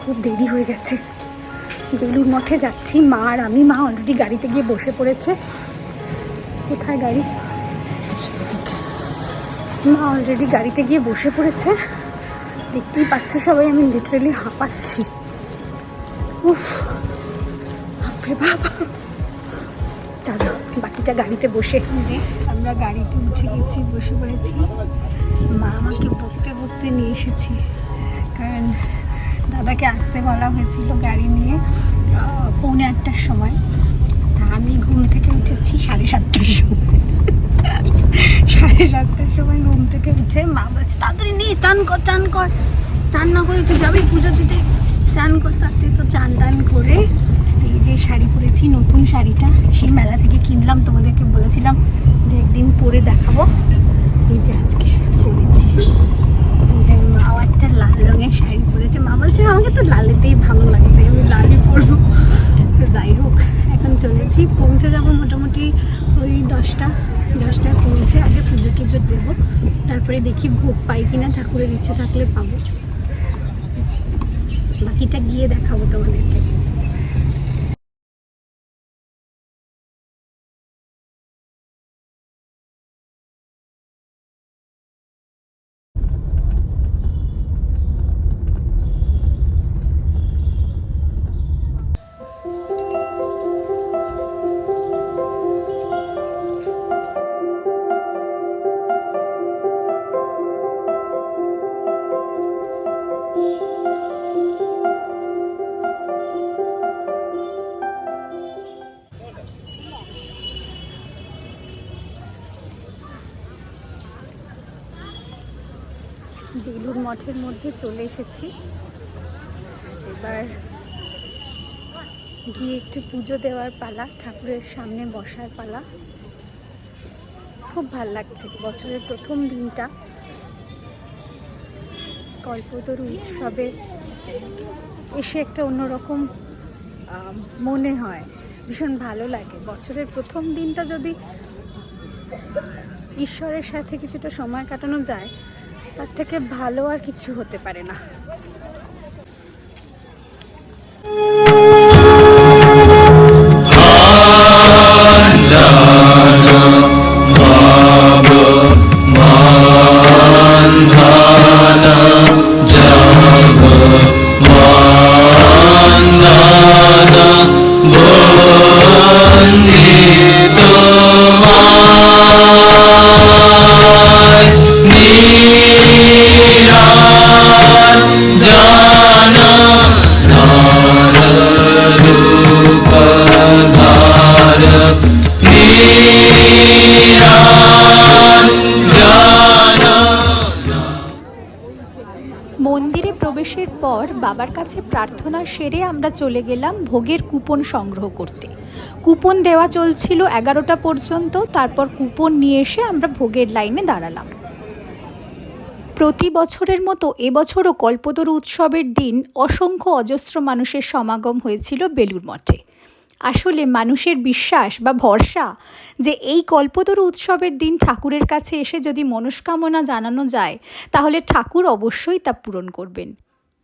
খুব দেরি হয়ে গেছে। বেলুর মঠে যাচ্ছি। মা আর আমি, মা অলরেডি গাড়িতে গিয়ে বসে পড়েছে। কোথায় গাড়ি? মা অলরেডি গাড়িতে গিয়ে বসে পড়েছে। দেখতেই পাচ্ছ সবাই, আমি লিটারেলি হাঁপাচ্ছি। উফ চলো, বাকিটা গাড়িতে বসে। যে আমরা গাড়িতে উঠে গেছি, বসে পড়েছি। মা আমাকে বকতে বকতে নিয়ে এসেছি। কারণ দাদাকে আসতে বলা হয়েছিল গাড়ি নিয়ে পৌনে আটটার সময়। তা আমি ঘুম থেকে উঠেছি সাড়ে সাতটার সময়। সাড়ে সাতটার সময় ঘুম থেকে উঠে মা বলছে, তাড়াতাড়ি নিয়ে চান কর চান কর। চান না করে তুই যাবি পুজো দিতে। চান কর, তাড়াতাড়ি তো চান টান করে এই যে শাড়ি পরেছি, নতুন শাড়িটা, সেই মেলা থেকে কিনলাম। তোমাদেরকে বলেছিলাম যে একদিন পরে দেখাবো। এই যে আজকে পরেছি। মাও একটা লাল রঙের শাড়ি পরেছে। মা বলছে, আমাকে তো লালেতেই ভালো লাগে তাই আমি লালই পরবো। তো যাই হোক, এখন চলেছি। পৌঁছে যাব মোটামুটি ওই দশটা, দশটায় পৌঁছে আগে পুজো টুজো দেবো। তারপরে দেখি ভোগ পাই কিনা, ঠাকুরের ইচ্ছে থাকলে পাবো। বাকিটা গিয়ে দেখাবো তোমাদেরকে। বেলুর মঠের মধ্যে চলে এসেছি। এবার গিয়ে একটু পুজো দেওয়ার পালা, ঠাকুরের সামনে বসার পালা। খুব ভালো লাগছে বছরের প্রথম দিনটা। কল্পতরু উৎসবে এসে একটা অন্যরকম মনে হয়। ভীষণ ভালো লাগে। বছরের প্রথম দিনটা যদি ঈশ্বরের সাথে কিছুটা সময় কাটানো যায় তার থেকে ভালো আর কিছু হতে পারে না। বাবার কাছে প্রার্থনা সেরে আমরা চলে গেলাম ভোগের কুপন সংগ্রহ করতে। কুপন দেওয়া চলছিল এগারোটা পর্যন্ত, তারপর কুপন নিয়ে এসে আমরা ভোগের লাইনে দাঁড়ালাম। প্রতি বছরের মতো এবছরও কল্পতরু উৎসবের দিন অসংখ্য অজস্র মানুষের সমাগম হয়েছিল বেলুর মঠে। আসলে মানুষের বিশ্বাস বা ভরসা যে এই কল্পতরু উৎসবের দিন ঠাকুরের কাছে এসে যদি মনস্কামনা জানানো যায়, তাহলে ঠাকুর অবশ্যই তা পূরণ করবেন।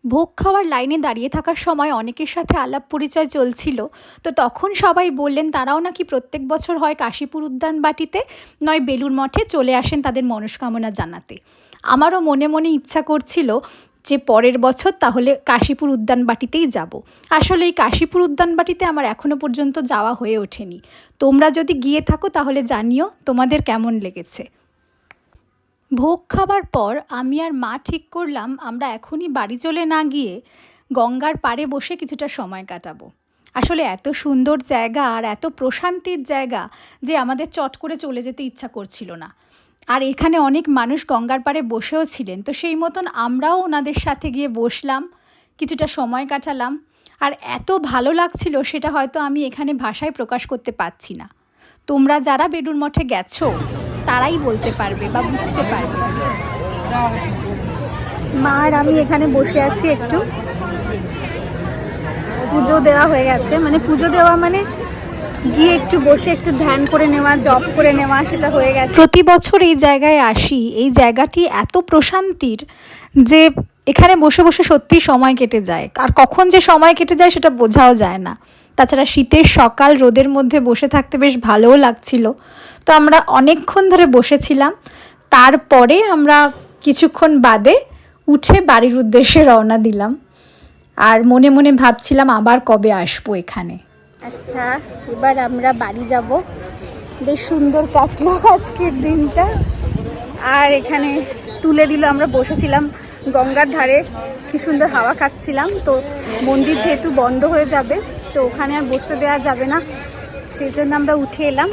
ভোগ খাওয়ার লাইনে দাঁড়িয়ে থাকার সময় অনেকের সাথে আলাপ পরিচয় চলছিল। তো তখন সবাই বললেন, তারাও নাকি প্রত্যেক বছর হয় কাশীপুর উদ্যান বাটিতে, নয় বেলুর মঠে চলে আসেন তাদের মনস্কামনা জানাতে। আমারও মনে মনে ইচ্ছা করছিল যে পরের বছর তাহলে কাশীপুর উদ্যান বাটিতেই যাব। আসলে এই কাশীপুর উদ্যান বাটিতে আমার এখনও পর্যন্ত যাওয়া হয়ে ওঠেনি। তোমরা যদি গিয়ে থাকো তাহলে জানিও তোমাদের কেমন লেগেছে। ভোগ খাবার পর আমি আর মা ঠিক করলাম, আমরা এখনই বাড়ি চলে না গিয়ে গঙ্গার পাড়ে বসে কিছুটা সময় কাটাবো। আসলে এত সুন্দর জায়গা আর এত প্রশান্তির জায়গা যে আমাদের চট করে চলে যেতে ইচ্ছা করছিল না। আর এখানে অনেক মানুষ গঙ্গার পাড়ে বসেও ছিলেন, তো সেই মতন আমরাও ওনাদের সাথে গিয়ে বসলাম, কিছুটা সময় কাটালাম। আর এত ভালো লাগছিল সেটা হয়তো আমি এখানে ভাষায় প্রকাশ করতে পারছি না। তোমরা যারা বেডুর মঠে গেছো তারাই বলতে পারবে বা বুঝতে পারবে। মা আর আমি এখানে বসে আছি একটু। পুজো দেওয়া হয়ে গেছে। মানে পুজো দেওয়া মানে গিয়ে একটু বসে একটু ধ্যান করে নেওয়া জব করে নেওয়া, সেটা হয়ে গেছে। প্রতি বছর এই জায়গায় আসি। এই জায়গাটি এত প্রশান্তির যে এখানে বসে বসে সত্যি সময় কেটে যায়। আর কখন যে সময় কেটে যায় সেটা বোঝাও যায় না। তাছাড়া শীতের সকাল, রোদের মধ্যে বসে থাকতে বেশ ভালোও লাগছিল। তো আমরা অনেকক্ষণ ধরে বসেছিলাম। তারপরে আমরা কিছুক্ষণ বাদে উঠে বাড়ির উদ্দেশ্যে রওনা দিলাম। আর মনে মনে ভাবছিলাম আবার কবে আসব এখানে। আচ্ছা এবার আমরা বাড়ি যাব। বেশ সুন্দর কাটলো আজকের দিনটা। আর এখানে তুলে দিল, আমরা বসেছিলাম গঙ্গার ধারে। কি সুন্দর হাওয়া খাচ্ছিলাম। তো মন্দির যেহেতু বন্ধ হয়ে যাবে, তো ওখানে আর বসতে দেওয়া যাবে না। সেই জন্য আমরা উঠে এলাম।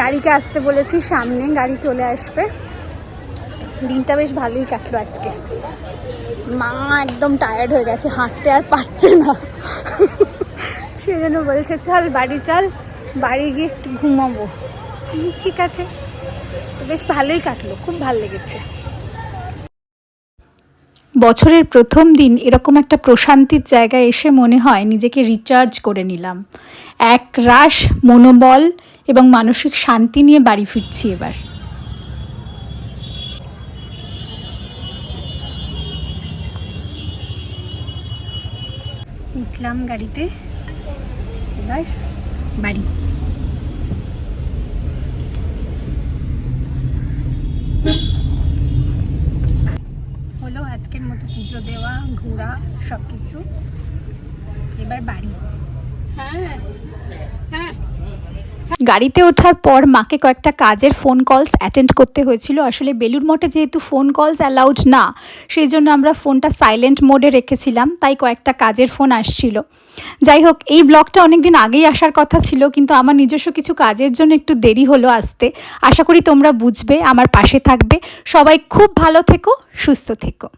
গাড়িকে আসতে বলেছি, সামনে গাড়ি চলে আসবে। দিনটা বেশ ভালোই কাটলো আজকে। মা একদম টায়ার্ড হয়ে গেছে, হাঁটতে আর পারছে না। সেই জন্য বলছে, চল, বাড়ি চল, বাড়ি গিয়ে একটু ঘুমাবো। ঠিক আছে। বেশ ভালোই কাটলো, খুব ভালো লেগেছে। বছরের প্রথম দিন এরকম একটা প্রশান্তির জায়গায় এসে মনে হয় নিজেকে রিচার্জ করে নিলাম। এক রাশ মনোবল এবং মানসিক শান্তি নিয়ে বাড়ি ফিরছি এবার। উঠলাম গাড়িতে, এবার বাড়ি। হলো আজকের মতো পুজো দেওয়া, ঘোরা সব কিছু এবার বাড়ি। গাড়িতে ওঠার পর মাকে কয়েকটা কাজের ফোন কলস অ্যাটেন্ড করতে হয়েছিল। আসলে বেলুর মঠে যেহেতু ফোন কলস অ্যালাউড না, সেই জন্য আমরা ফোনটা সাইলেন্ট মোডে রেখেছিলাম, তাই কয়েকটা কাজের ফোন আসছিল। যাই হোক, এই ব্লগটা অনেক দিন আগেই আসার কথা ছিল, কিন্তু আমার নিজস্ব কিছু কাজের জন্য একটু দেরি হলো আসতে। আশা করি তোমরা বুঝবে, আমার পাশে থাকবে। সবাই খুব ভালো থেকো, সুস্থ থেকো।